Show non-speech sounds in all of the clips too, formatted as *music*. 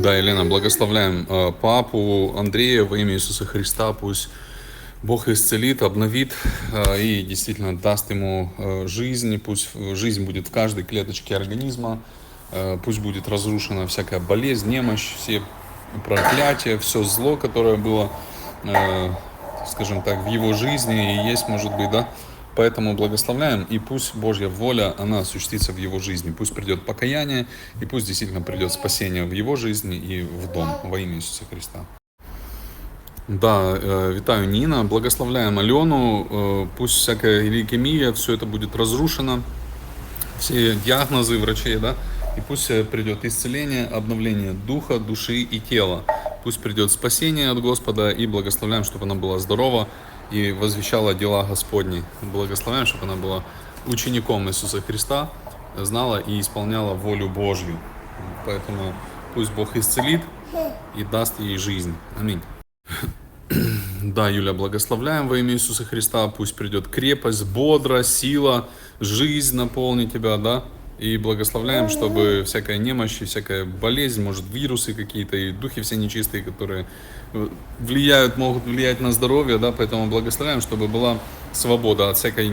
Да, Елена, благословляем э, папу Андрея во имя Иисуса Христа. Пусть Бог исцелит, обновит э, и действительно даст ему э, жизнь. Пусть жизнь будет в каждой клеточке организма. Пусть будет разрушена всякая болезнь, немощь, все проклятия, все зло, которое было, скажем так, в его жизни и есть, может быть, да, Поэтому благословляем, и пусть Божья воля, она осуществится в его жизни. Пусть придет покаяние, и пусть действительно придет спасение в его жизни и в дом во имя Иисуса Христа. Да, э, витаю Нина, благословляем Алену, э, пусть всякая лейкемия, все это будет разрушено, все диагнозы врачей, да, и пусть придет исцеление, обновление духа, души и тела. Пусть придет спасение от Господа и благословляем, чтобы она была здорова, и возвещала дела Господни. Благословляем, чтобы она была учеником Иисуса Христа, знала и исполняла волю Божью. Поэтому пусть Бог исцелит и даст ей жизнь. Аминь. *clears throat* Да, Юля, благословляем во имя Иисуса Христа. Пусть придет крепость, бодра, сила, жизнь наполнит тебя, да, и благословляем, чтобы всякая немощь, всякая болезнь, может вирусы какие-то и духи все нечистые, которые э, влияют, могут влиять на здоровье, да, поэтому благословляем, чтобы была свобода от, всякой,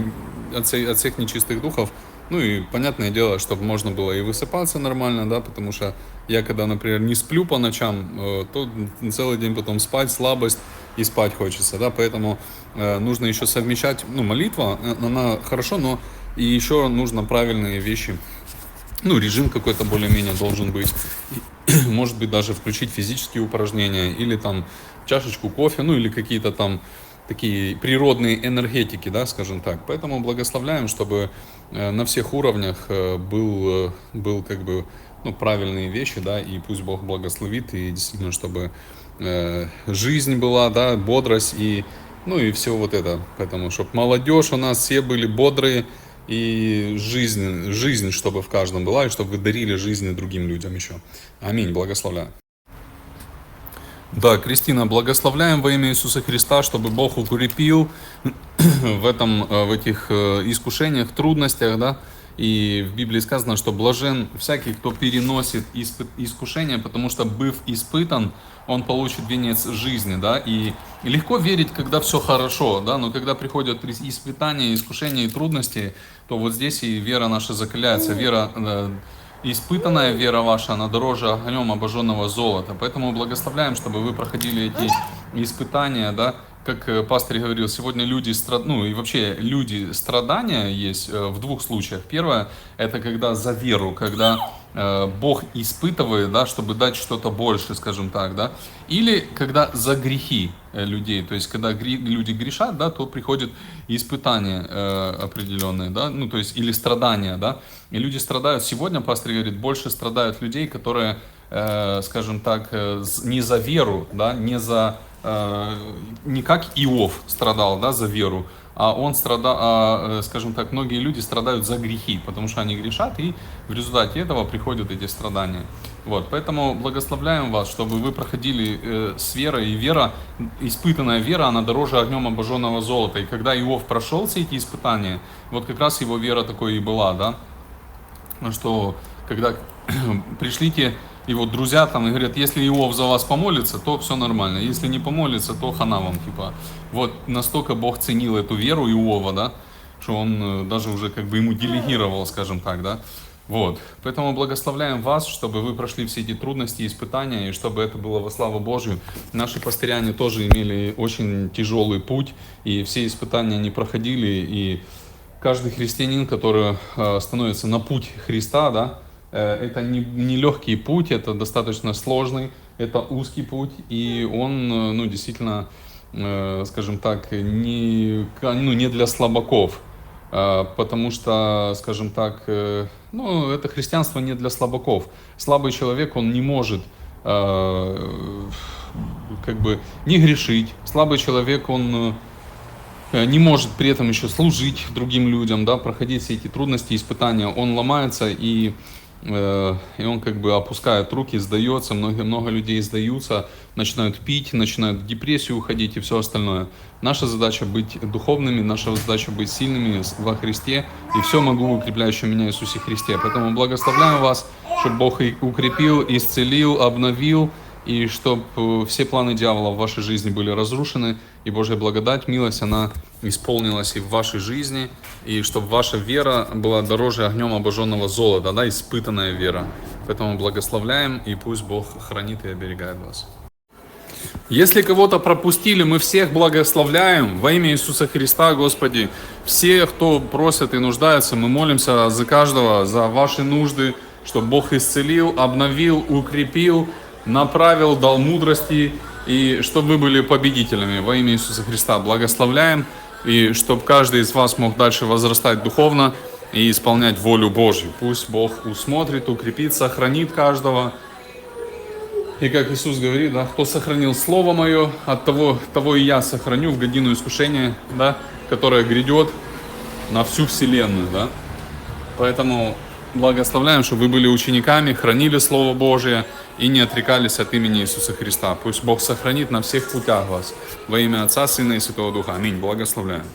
от, всех, от всех нечистых духов. Ну и понятное дело, чтобы можно было и высыпаться нормально, да, потому что я когда, например, не сплю по ночам, э, то целый день потом спать, слабость и спать хочется, да, поэтому э, нужно еще совмещать, ну, молитва, она хорошо, но и еще нужно правильные вещи ну, режим какой-то более-менее должен быть. *clears throat* Может быть, даже включить физические упражнения или там чашечку кофе, ну или какие-то там такие природные энергетики, да, скажем так. Поэтому благословляем, чтобы э, на всех уровнях э, был, э, был как бы ну, правильные вещи, да, и пусть Бог благословит, и действительно, чтобы э, жизнь была, да, бодрость и, ну и все вот это. Поэтому, чтобы молодежь у нас все были бодрые, и жизнь, жизнь, чтобы в каждом была, и чтобы вы дарили жизни другим людям еще. Аминь. Благословляю. Да, Кристина, благословляем во имя Иисуса Христа, чтобы Бог укрепил *clears throat* в, этом, э, в этих э, искушениях, трудностях, да, и в Библии сказано, что блажен всякий, кто переносит искушение, потому что, быв испытан, он получит венец жизни, да, и легко верить, когда все хорошо, да, но когда приходят испытания, искушения и трудности, то вот здесь и вера наша закаляется, вера, э, испытанная вера ваша, она дороже огнем обожженного золота, поэтому благословляем, чтобы вы проходили эти испытания, да, как э, пастор говорил, сегодня люди страд... ну и вообще люди страдания есть э, в двух случаях. Первое это когда за веру, когда э, Бог испытывает, да, чтобы дать что-то больше, скажем так, да, или когда за грехи людей, то есть когда гри... люди грешат, да, то приходит испытание э, определенное, да, ну то есть или страдания, да, и люди страдают. Сегодня пастор говорит, больше страдают людей, которые, э, скажем так, не за веру, да, не за не как Иов страдал да, за веру, а он страдал, а, э, скажем так, многие люди страдают за грехи, потому что они грешат, и в результате этого приходят эти страдания. Вот, поэтому благословляем вас, чтобы вы проходили э, с верой, и вера, испытанная вера, она дороже огнем обожженного золота. И когда Иов прошел все эти испытания, вот как раз его вера такой и была, да, что когда *coughs* пришлите и вот друзья там и говорят, если Иов за вас помолится, то все нормально. Если не помолится, то хана вам, типа. Вот настолько Бог ценил эту веру Иова, да, что он э, даже уже как бы ему делегировал, скажем так, да. Вот. Поэтому благословляем вас, чтобы вы прошли все эти трудности и испытания, и чтобы это было во славу Божию. Наши пастыряне тоже имели очень тяжелый путь, и все испытания не проходили, и каждый христианин, который э, становится на путь Христа, да, это не, не легкий путь, это достаточно сложный, это узкий путь, и он, э, ну, действительно, э, скажем так, не, ну, не для слабаков, потому что, скажем так, ну, это христианство не для слабаков. Слабый человек, он не может как бы не грешить. Слабый человек, он не может при этом еще служить другим людям, да, проходить все эти трудности, испытания. Он ломается и Э, и он как бы опускает руки, сдается, много, много людей сдаются, начинают пить, начинают в депрессию уходить и все остальное. Наша задача быть духовными, наша задача быть сильными во Христе, и все могу укрепляющему меня Иисусе Христе. Поэтому благословляю вас, чтобы Бог и укрепил, исцелил, обновил, и чтобы все планы дьявола в вашей жизни были разрушены, и Божья благодать, милость, она исполнилась и в вашей жизни, и чтобы ваша вера была дороже огнем обожженного золота, да, испытанная вера. Поэтому благословляем, и пусть Бог хранит и оберегает вас. Если кого-то пропустили, мы всех благословляем во имя Иисуса Христа, Господи. Все, кто просит и нуждается, мы молимся за каждого, за ваши нужды, чтобы Бог исцелил, обновил, укрепил, направил, дал мудрости, и чтобы вы были победителями во имя Иисуса Христа. Благословляем, и чтобы каждый из вас мог дальше возрастать духовно и исполнять волю Божью. Пусть Бог усмотрит, укрепит, сохранит каждого. И как Иисус говорит, да, кто сохранил Слово Мое, от того, того и я сохраню в годину искушения, да, которое грядет на всю вселенную, да. Поэтому благословляем, чтобы вы были учениками, хранили Слово Божие и не отрекались от имени Иисуса Христа. Пусть Бог сохранит на всех путях вас. Во имя Отца, Сына и Святого Духа. Аминь. Благословляем.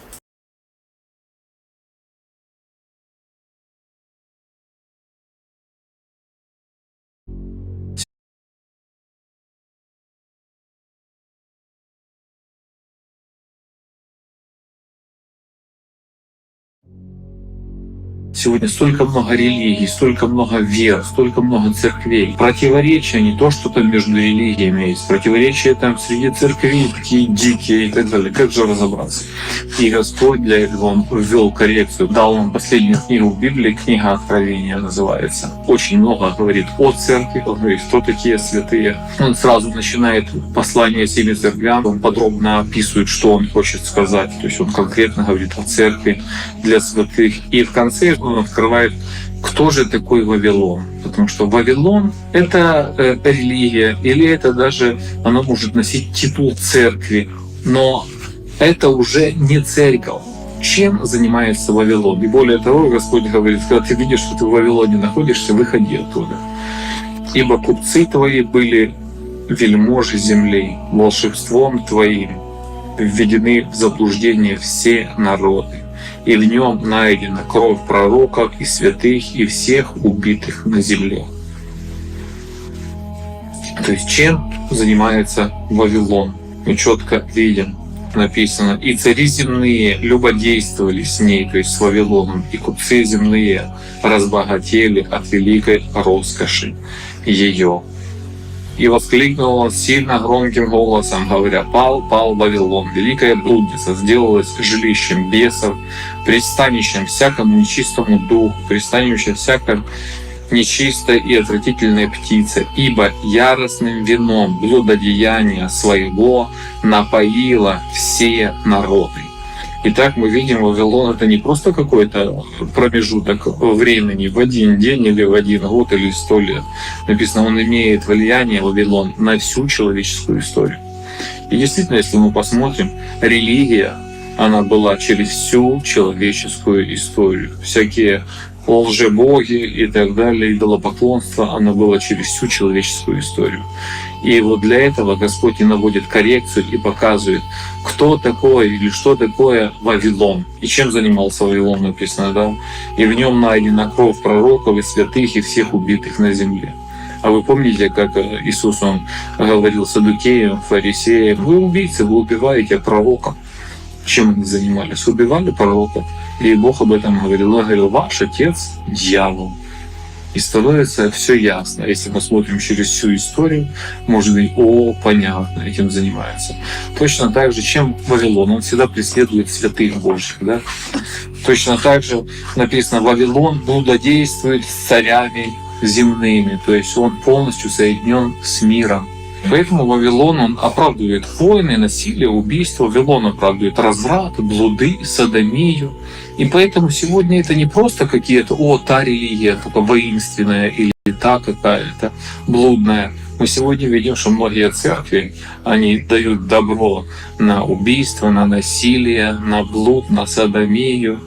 Сегодня столько много религий, столько много вер, столько много церквей. Противоречия не то, что там между религиями есть. Противоречия там среди церквей такие дикие и так далее. Как же разобраться? И Господь для этого ввел коррекцию. Дал нам последнюю книгу Библии, книга Откровения называется. Очень много говорит о церкви, он говорит, кто такие святые. Он сразу начинает послание семи церквям, он подробно описывает, что он хочет сказать. То есть он конкретно говорит о церкви для святых. И в конце он открывает, кто же такой Вавилон. Потому что Вавилон — это э, религия, или это даже, оно может носить титул церкви, но это уже не церковь. Чем занимается Вавилон? И более того, Господь говорит, когда ты видишь, что ты в Вавилоне находишься, выходи оттуда. Ибо купцы твои были вельможи земли, волшебством твоим введены в заблуждение все народы и в нем найдена кровь пророков и святых и всех убитых на земле. То есть чем занимается Вавилон? Мы четко видим, написано, и цари земные любодействовали с ней, то есть с Вавилоном, и купцы земные разбогатели от великой роскоши ее. И воскликнул он сильно громким голосом, говоря, «Пал, пал Вавилон, великая блудница, сделалась жилищем бесов, пристанищем всякому нечистому духу, пристанищем всякой нечистой и отвратительной птице, ибо яростным вином блудодеяния своего напоила все народы». Итак, мы видим, Вавилон это не просто какой-то промежуток времени в один день или в один год или сто лет. Написано, он имеет влияние, Вавилон, на всю человеческую историю. И действительно, если мы посмотрим, религия, она была через всю человеческую историю. Всякие лжебоги и так далее, идолопоклонство, оно было через всю человеческую историю. И вот для этого Господь и наводит коррекцию и показывает, кто такой или что такое Вавилон. И чем занимался Вавилон, написано, да? И в нем найдена кровь пророков и святых и всех убитых на земле. А вы помните, как Иисус он говорил садукеям, фарисеям, вы убийцы, вы убиваете пророков. Чем они занимались? Убивали пророков. И Бог об этом говорил. Он говорил, ваш отец – дьявол. И становится все ясно. Если мы смотрим через всю историю, может быть, о, понятно, этим занимается. Точно так же, чем Вавилон, он всегда преследует святых Божьих. Да? Точно так же написано, Вавилон блудодействует с царями земными, то есть он полностью соединен с миром. Поэтому Вавилон, он оправдывает войны, насилие, убийство. Вавилон оправдывает разврат, блуды, садомию. И поэтому сегодня это не просто какие-то, о, та религия, только воинственная или та какая-то блудная. Мы сегодня видим, что многие церкви, они дают добро на убийство, на насилие, на блуд, на садомию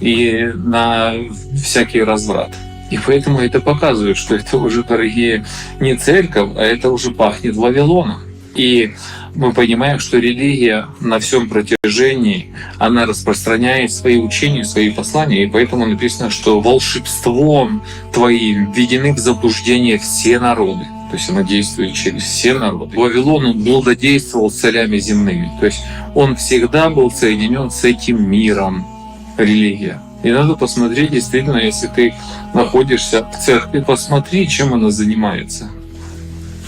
и на всякий разврат. И поэтому это показывает, что это уже, дорогие, не церковь, а это уже пахнет Вавилоном. И мы понимаем, что религия на всем протяжении, она распространяет свои учения, свои послания, и поэтому написано, что волшебством твоим введены в заблуждение все народы. То есть она действует через все народы. Вавилон он блудодействовал с царями земными. То есть он всегда был соединен с этим миром, религия. И надо посмотреть, действительно, если ты находишься в церкви, посмотри, чем она занимается.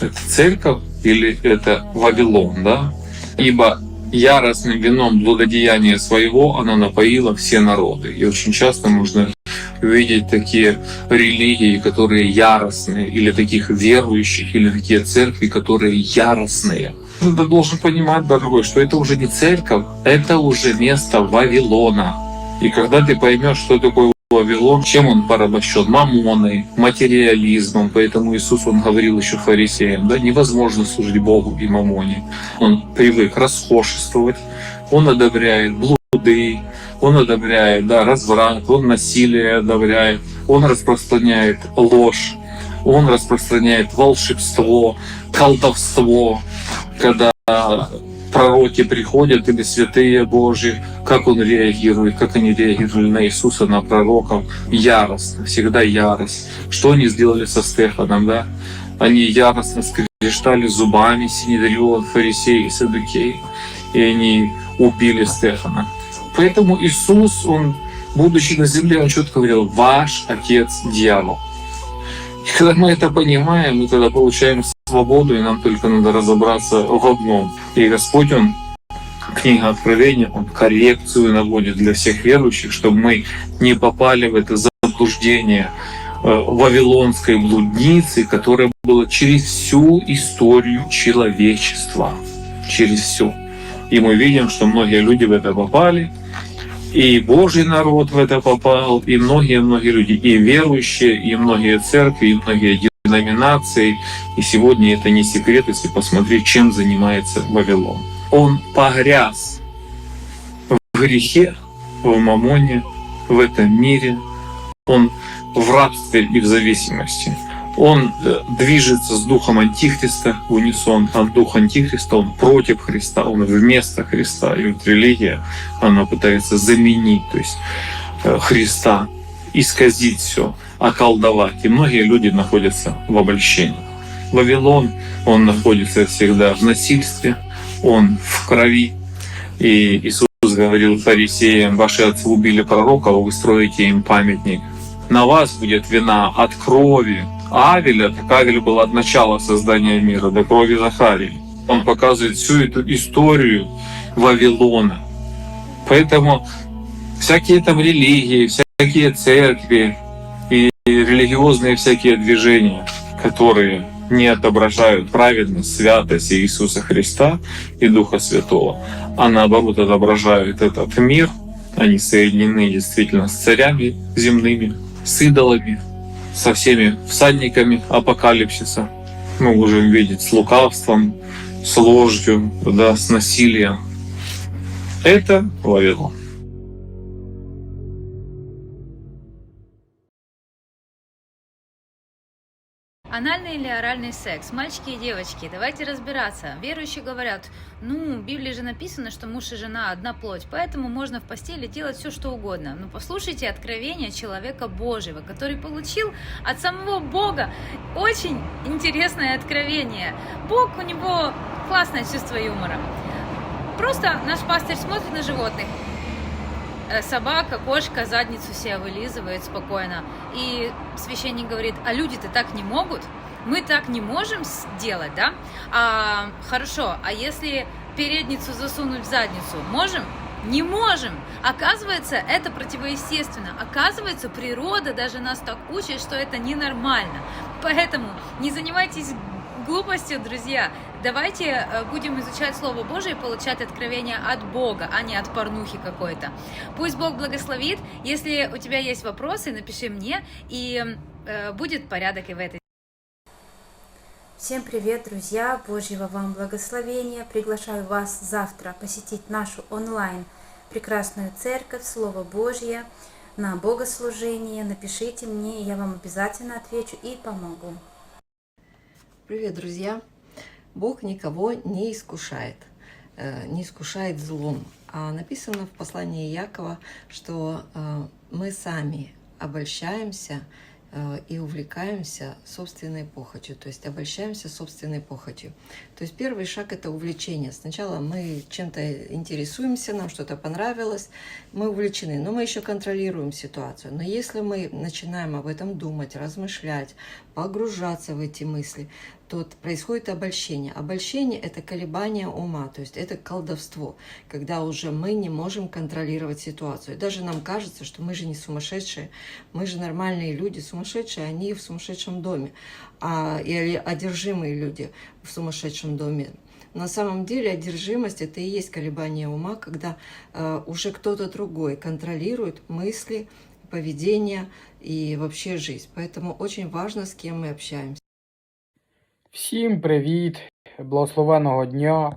Это церковь или это Вавилон, да? Ибо яростным вином блудодеяния своего она напоила все народы. И очень часто можно видеть такие религии, которые яростные, или таких верующих, или такие церкви, которые яростные. Ты должен понимать, дорогой, что это уже не церковь, это уже место Вавилона. И когда ты поймешь, что такое Вавилон, чем он порабощен? Мамоной, материализмом. Поэтому Иисус, он говорил еще фарисеям, да, невозможно служить Богу и мамоне. Он привык расхожествовать, он одобряет блуды, он одобряет да, разврат, он насилие одобряет, он распространяет ложь, он распространяет волшебство, колдовство, когда пророки приходят или святые Божьи, как он реагирует, как они реагировали на Иисуса, на пророков, яростно, всегда ярость. Что они сделали со Стефаном, да? Они яростно скрежетали зубами Синедрион, фарисеи и садукеи, и они убили Стефана. Поэтому Иисус, Он, будучи на земле, Он четко говорил, ваш отец дьявол. И когда мы это понимаем, мы тогда получаем свободу, и нам только надо разобраться в одном. И Господь, Он, книга Откровения, Он коррекцию наводит для всех верующих, чтобы мы не попали в это заблуждение э, вавилонской блудницы, которая была через всю историю человечества. Через всю. И мы видим, что многие люди в это попали, и Божий народ в это попал, и многие-многие люди, и верующие, и многие церкви, и многие деноминации. И сегодня это не секрет, если посмотреть, чем занимается Вавилон. Он погряз в грехе, в мамоне, в этом мире. Он в рабстве и в зависимости. Он э, движется с духом Антихриста в унисон, а дух Антихриста, он против Христа, он вместо Христа. И вот религия, она пытается заменить, то есть э, Христа, исказить все, околдовать. И многие люди находятся в обольщении. Вавилон, он находится всегда в насильстве, он в крови. И Иисус говорил фарисеям, ваши отцы убили пророка, а вы строите им памятник. На вас будет вина от крови, Авеля, так Авель был от начала создания мира до крови Захарии. Он показывает всю эту историю Вавилона. Поэтому всякие там религии, всякие церкви и религиозные всякие движения, которые не отображают праведность, святость Иисуса Христа и Духа Святого, а наоборот отображают этот мир, они соединены действительно с царями земными, с идолами, со всеми всадниками апокалипсиса. Мы можем видеть с лукавством, с ложью, да, с насилием. Это Вавилон. Анальный или оральный секс? Мальчики и девочки, давайте разбираться. Верующие говорят, ну, в Библии же написано, что муж и жена одна плоть, поэтому можно в постели делать все, что угодно. Но послушайте откровение человека Божьего, который получил от самого Бога очень интересное откровение. Бог, у него классное чувство юмора. Просто наш пастырь смотрит на животных, собака, кошка задницу себе вылизывает спокойно. И священник говорит, а люди-то так не могут, мы так не можем сделать, да? А, хорошо, а если передницу засунуть в задницу, можем? Не можем. Оказывается, это противоестественно. Оказывается, природа даже нас так учит, что это ненормально. Поэтому не занимайтесь глупостью, друзья. Давайте э, будем изучать Слово Божие и получать откровения от Бога, а не от порнухи какой-то. Пусть Бог благословит. Если у тебя есть вопросы, напиши мне, и э, будет порядок и в этой. Всем привет, друзья! Божьего вам благословения! Приглашаю вас завтра посетить нашу онлайн прекрасную церковь, Слово Божье. на богослужение, напишите мне, я вам обязательно отвечу и помогу. Привет, друзья! Бог никого не искушает, э, не искушает злом. А написано в послании Якова, что э, мы сами обольщаемся э, и увлекаемся собственной похотью, то есть обольщаемся собственной похотью. То есть первый шаг это увлечение. Сначала мы чем-то интересуемся, нам что-то понравилось, мы увлечены, но мы еще контролируем ситуацию. Но если мы начинаем об этом думать, размышлять, погружаться в эти мысли, то происходит обольщение. Обольщение – это колебание ума, то есть это колдовство, когда уже мы не можем контролировать ситуацию. Даже нам кажется, что мы же не сумасшедшие, мы же нормальные люди, сумасшедшие, они в сумасшедшем доме, а, или одержимые люди в сумасшедшем доме. На самом деле одержимость это и есть колебание ума, когда э, уже кто-то другой контролирует мысли, поведение и вообще жизнь. Поэтому очень важно, с кем мы общаемся. Всім привіт! Благословеного дня!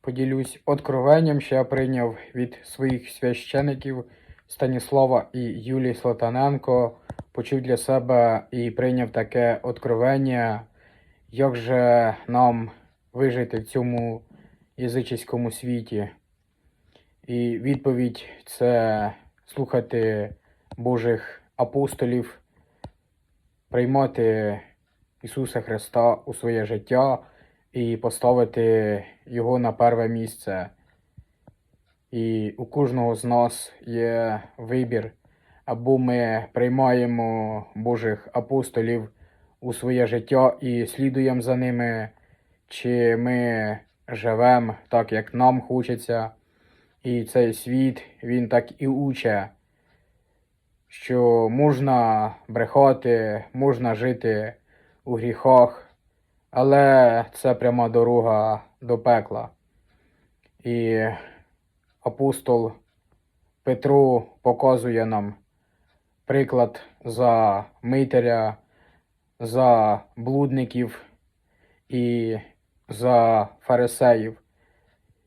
Поділюсь откровенням, що я прийняв від своїх священиків Станіслава і Юлії Слатаненко. Почув для себе і прийняв таке откровення, як же нам вижити в цьому язичському світі. І відповідь це слухати Божих апостолів, приймати Ісуса Христа у своє життя і поставити Його на перше місце. І у кожного з нас є вибір, або ми приймаємо Божих апостолів у своє життя і слідуємо за ними, чи ми живемо так, як нам хочеться. І цей світ, він так і уче, що можна брехати, можна жити у гріхах, але це пряма дорога до пекла. І апостол Петро показує нам приклад за митаря, за блудників і за фарисеїв.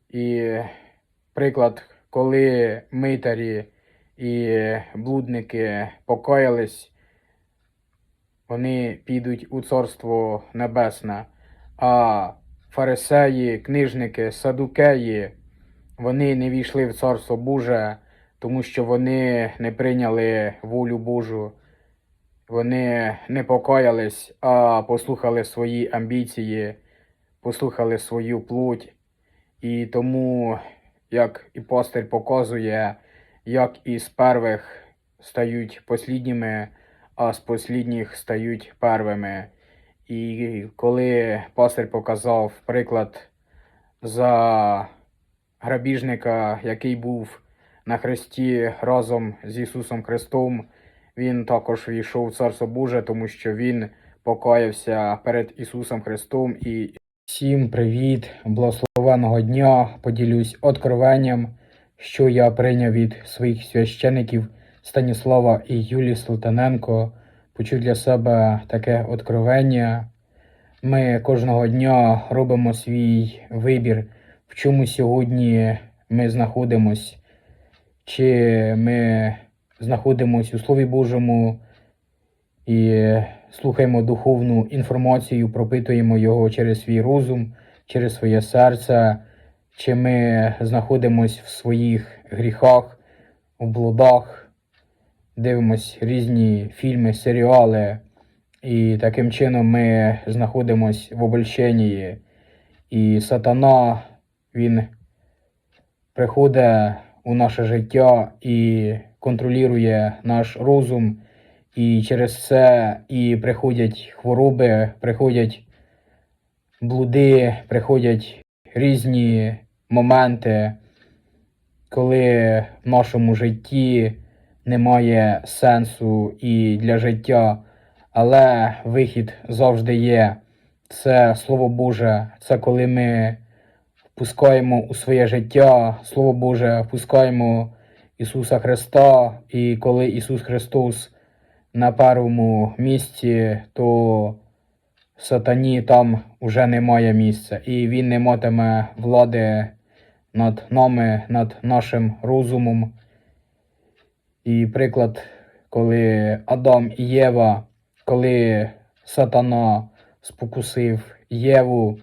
І приклад, коли митарі і блудники покаялись, вони підуть у Царство Небесне, а фарисеї, книжники, садукеї, вони не війшли в Царство Боже, тому що вони не прийняли волю Божу. Вони не покаялись, а послухали свої амбіції, послухали свою плоть. І тому, як і пастир показує, як із первих стають послідніми, а з послідніх стають первими. І коли пастир показав приклад за грабіжника, який був на хресті разом з Ісусом Христом, він також війшов в Царство Боже, тому що він покаявся перед Ісусом Христом. І всім привіт, благословеного дня! Поділюсь откровенням, що я прийняв від своїх священиків Станіслава і Юлії Салтаненко. Почув для себе таке откровення. Ми кожного дня робимо свій вибір, в чому сьогодні ми знаходимось, чи ми знаходимось у Слові Божому і слухаємо духовну інформацію, пропитуємо його через свій розум, через своє серце, чи ми знаходимось в своїх гріхах, у блудах, дивимось різні фільми, серіали, і таким чином ми знаходимось в обольщенні. І сатана, він приходить у наше життя і контролює наш розум. І через це і приходять хвороби, приходять блуди, приходять різні моменти, коли в нашому житті немає сенсу і для життя, але вихід завжди є. Це Слово Боже, це коли ми впускаємо у своє життя Слово Боже, впускаємо Ісуса Христа, і коли Ісус Христос на першому місці, то сатані там уже немає місця, і він не матиме влади над нами, над нашим розумом. І приклад коли Адам і Єва, коли сатана спокусив Єву,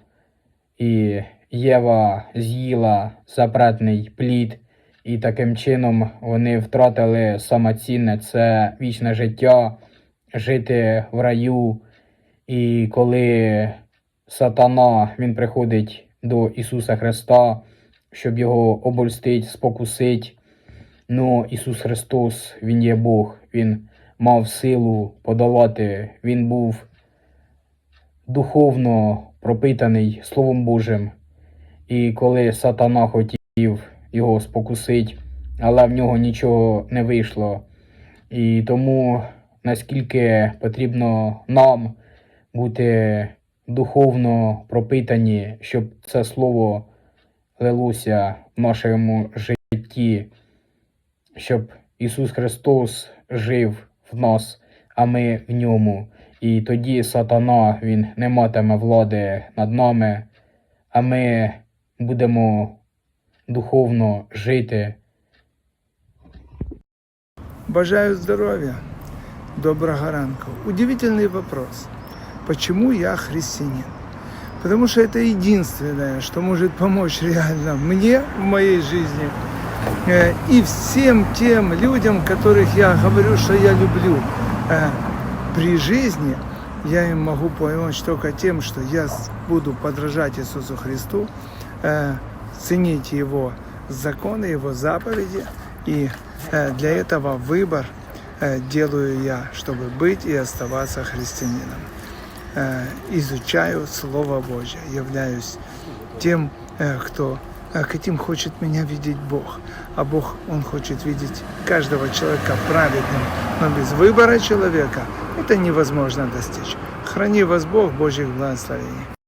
і Єва з'їла запретний плід, і таким чином вони втратили самоцінне це вічне життя, жити в раю. І коли сатана він приходить до Ісуса Христа, щоб його обольстить, спокусить. Ну, Ісус Христос, Він є Бог, Він мав силу подолати, Він був духовно пропитаний Словом Божим. І коли сатана хотів його спокусити, але в нього нічого не вийшло. І тому наскільки потрібно нам бути духовно пропитані, щоб це слово лилося в нашому житті, щоб Ісус Христос жив в нас, а ми в ньому. І тоді сатана він не матиме влади над нами, а ми будемо духовно жити. Бажаю здоровья, доброго ранку. Удивительный вопрос. Почему я христианин? Потому что это единственное, что может помочь реально мне в моей жизни э, и всем тем людям, которых я говорю, что я люблю. Э, При жизни я им могу помочь только тем, что я буду подражать Иисусу Христу, э, ценить Его законы, Его заповеди. И для этого выбор делаю я, чтобы быть и оставаться христианином. Э, Изучаю Слово Божье, являюсь тем, э, кто э, каким хочет меня видеть Бог. А Бог, Он хочет видеть каждого человека праведным. Но без выбора человека это невозможно достичь. Храни вас Бог, Божьих благословений.